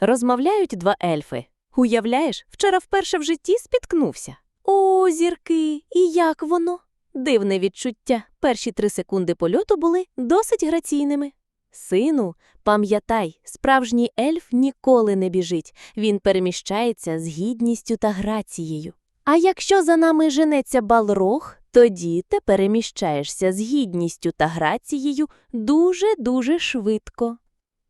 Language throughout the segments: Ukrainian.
Розмовляють два ельфи. Уявляєш, вчора вперше в житті спіткнувся. О, зірки, і як воно? Дивне відчуття. Перші три секунди польоту були досить граційними. Сину, пам'ятай, справжній ельф ніколи не біжить. Він переміщається з гідністю та грацією. А якщо за нами женеться балрог, тоді ти переміщаєшся з гідністю та грацією дуже-дуже швидко.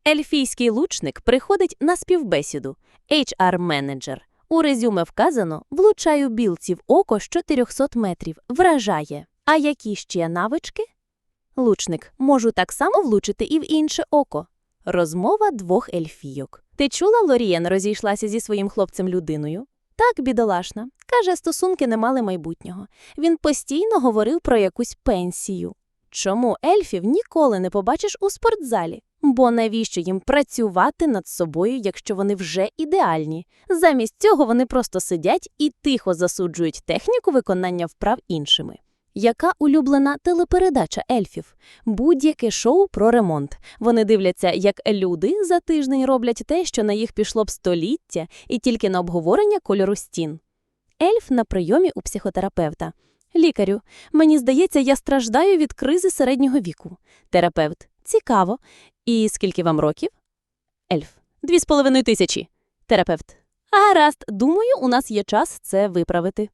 Ельфійський лучник приходить на співбесіду. HR-менеджер. У резюме вказано «влучаю білці в око з 400 метрів. Вражає. А які ще навички? Лучник. Можу так само влучити і в інше око. Розмова двох ельфійок. Ти чула, Лорієн розійшлася зі своїм хлопцем людиною? Так, бідолашна. Каже, стосунки не мали майбутнього. Він постійно говорив про якусь пенсію. Чому ельфів ніколи не побачиш у спортзалі? Бо навіщо їм працювати над собою, якщо вони вже ідеальні? Замість цього вони просто сидять і тихо засуджують техніку виконання вправ іншими. Яка улюблена телепередача ельфів? Будь-яке шоу про ремонт. Вони дивляться, як люди за тиждень роблять те, що на їх пішло б століття, і тільки на обговорення кольору стін. Ельф на прийомі у психотерапевта. Лікарю, мені здається, я страждаю від кризи середнього віку. Терапевт. Цікаво. І скільки вам років? Ельф. Дві з половиною тисячі. Терапевт. Гаразд, думаю, у нас є час це виправити.